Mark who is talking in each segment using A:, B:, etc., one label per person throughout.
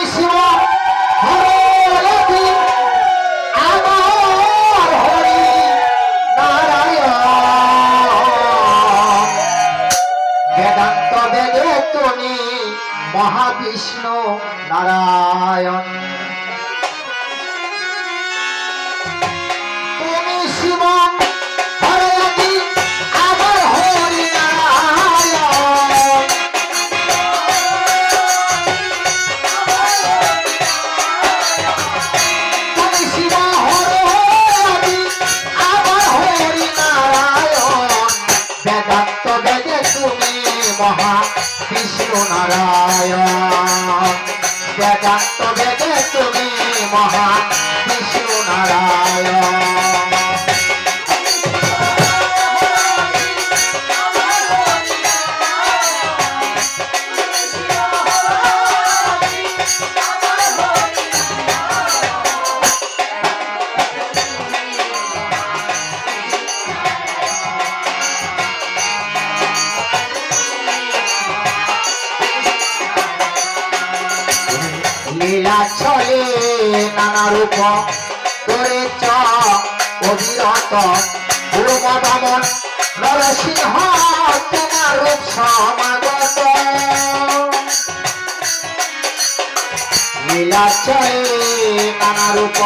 A: গো তুমি নারায়ণ। বেদান্ত বেদে তুমি মহা বিষ্ণু নারায়ণ। রূপ করে চ অবিরত পূর্ব দমন নরসিংহ, তোমার রূপ সমাগত। লীলা চলে নানা রূপ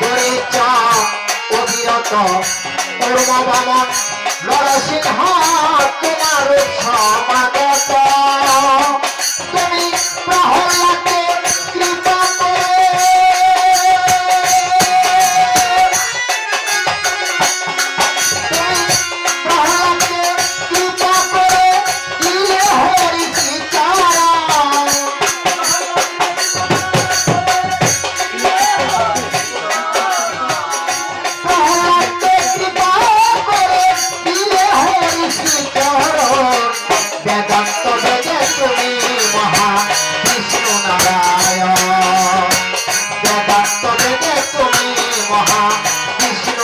A: করে চ অবিরত পূর্ব দমন নরসিংহ, তোমার রূপ সমাগত।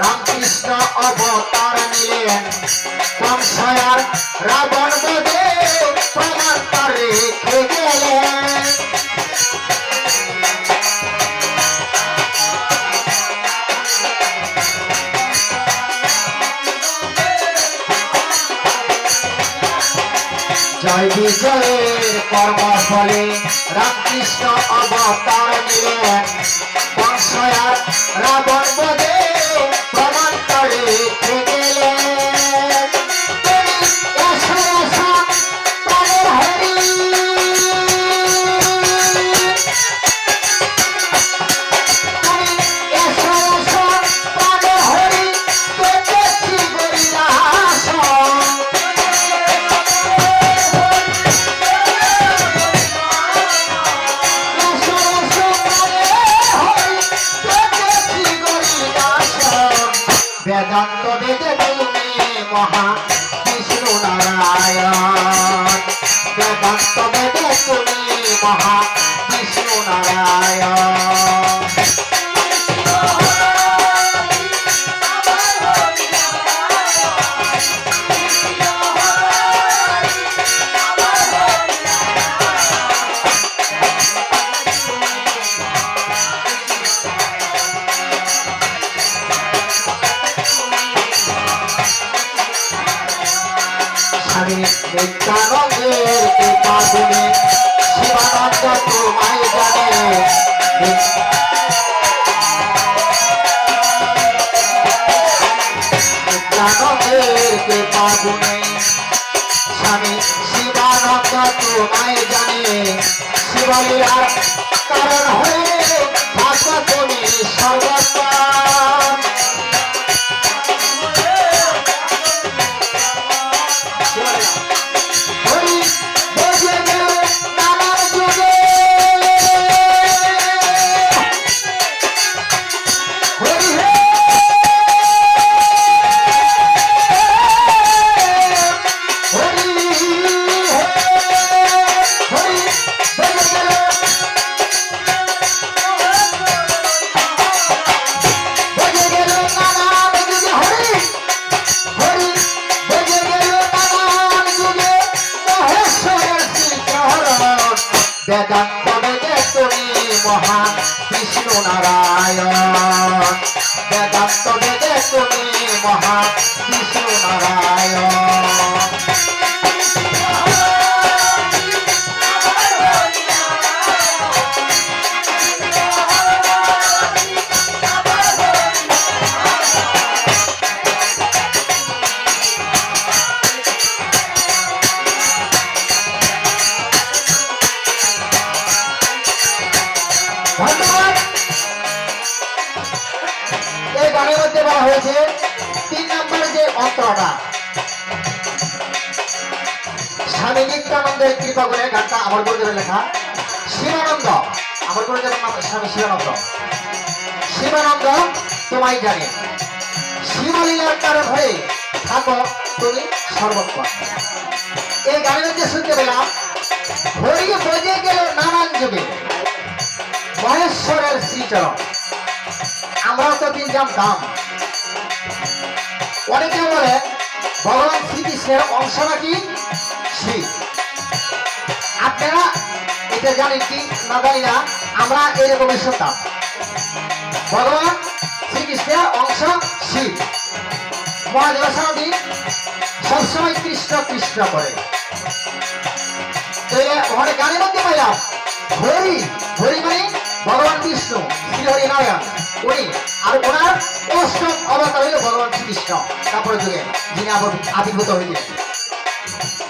A: রামকৃষ্ণ অবতার নিলেন। কংসায়ার রাবণ বধে প্রমাণ রেখে গেলেন জয় বিজয়ের কর্মফলে রামকৃষ্ণ অবতার নিলেন। বংশয়ার রাবণ প্রমাণ করে মহা বিষ্ণু নারায়ণ। তুমি মহা বিষ্ণু নারায়ণ। স্বামী নিত্যানন্দের কৃপা গুণে শিবানন্দ তোমায় জানে। নিত্যানন্দের কৃপা স্বামী শিবানন্দ তোমায় জানে। শিবলীলার কারণ হয়ে ভাষা তুমি বেদান্ত বেদে তুমি মহান বিষ্ণু নারায়ণ। বেদান্ত বেদে তুমি মহান বিষ্ণু নারায়ণ। স্বামী নিত্যানন্দের কৃপা আমার লেখা। শিবানন্দ, আমার গুরুদেবের নাম স্বামী জানে। শিবলীলার কারণ হয়ে থাকো তুমি সর্বক্ষণ এই গানের মধ্যে শুনতে পেলাম, হরি বজে গেল নানান যুগে। মহেশ্বরের শ্রীচরণ। আমরাও তো দিন জানতাম অনেকে বলে, ভগবান শ্রীকৃষ্ণের অংশ নাকি শিব। আপনারা এটা জানেন কি? না জানি না। আমরা এরকমই শুনতাম। ভগবান শ্রীকৃষ্ণের অংশ শিব। মহাদেবসানদী সবসময় কৃষ্ণ কৃষ্ণ করে। ওখানে গানের মধ্যে পাইলাম, হরি। হরি মানে ভগবান বিষ্ণু শ্রী হরি নারায়ণ। উনি আর ওনার অষ্টম অবতার হইল ভগবান শ্রীকৃষ্ণ। তারপরে যুগে যিনি আবির- আবির্ভূত হয়েছিলেন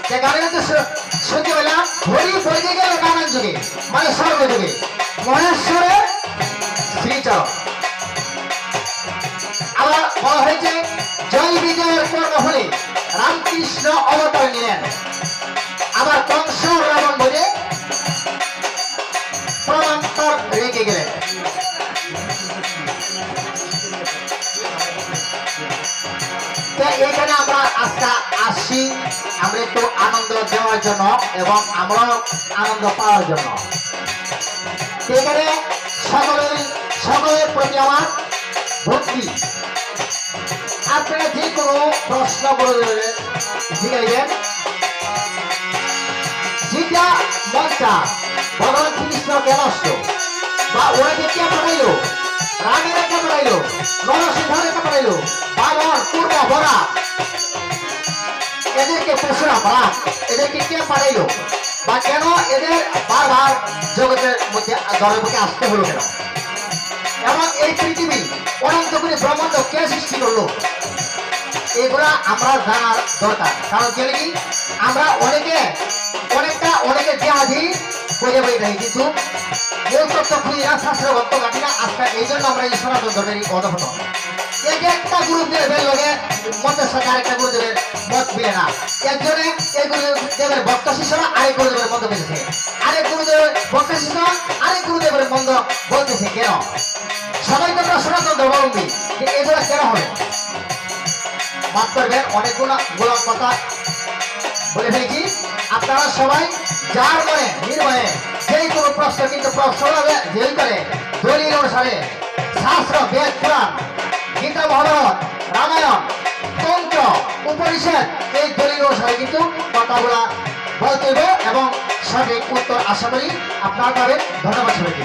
A: যে গানের শু- শুনতে পেলাম হরি বইতে গেল নানান যুগে মানে সর্বযুগে মহেশ্বরের শ্রীচরণ। আবার বলা হয়েছে, জয় বিজয়ের পর্ব হলে রামকৃষ্ণ অবতার নিলেন। আবার কংস রাবণ বলে প্রমান্তর রেখে গেলেন। তো এখানে আমরা আসছি, আমরা একটু আনন্দ দেওয়ার জন্য এবং আমরাও আনন্দ পাওয়ার জন্য। সকলের সকলের প্রতি আমার ভক্তি। আপনারা যে কোনো প্রশ্ন জিগাইবেন। যেটা মনটা, ভগবান শ্রীকৃষ্ণ কেন বা ওরাকে কে পাঠাইলো রামেরা কে পাঠাইলো নরসিংহরে কে পাঠাইলো বাবর পূর্ব বরা এদেরকে পশুরা বলা এদেরকে কে পাঠাইলো বা কেন এদের বারবার জগতের মধ্যে দলের মধ্যে আসতে হলো কেন এবং এই পৃথিবী অনন্ত করে ব্রহ্মাণ্ড কে সৃষ্টি করল এগুলা আমরা জানার দরকার কারণ কি কি আমরা অনেকে অনেকটা অনেকে দেহাধি বলে বলে থাকি কিন্তু কেউ তথ্য খুঁজি না শাস্ত্র ভক্ত কাটি না আজকে এই জন্য আমরা এই সনাতন ধর্মের এই এই যে একটা গুরুদেবের লগে মতের সাথে আরেকটা গুরুদেবের মত মিলে না। একজনে এই গুরুদেবের ভক্ত শিষ্যরা আরেক গুরুদেবের মত মিলেছে। আরেক গুরুদেবের ভক্ত শিষ্যরা আরেক অনেকগুলো গুলো কথা বলে ফেলেছি। আপনারা সবাই যার মনে নির্ময়ে প্রশ্ন হবে, যেই করে দলিল অনুসারে শাস্ত্র, বেদ, পুরাণ, গীতা, মহাভারত, রামায়ণ, তন্ত্র, উপনিষদ, এই দলিল অনুসারে কিন্তু কথাগুলা বলতে হবে এবং সঠিক উত্তর আশা করি আপনার পাবেন। ধন্যবাদ সবাইকে।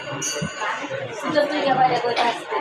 B: सुंदर तुझ्या माझ्या गोट
C: असते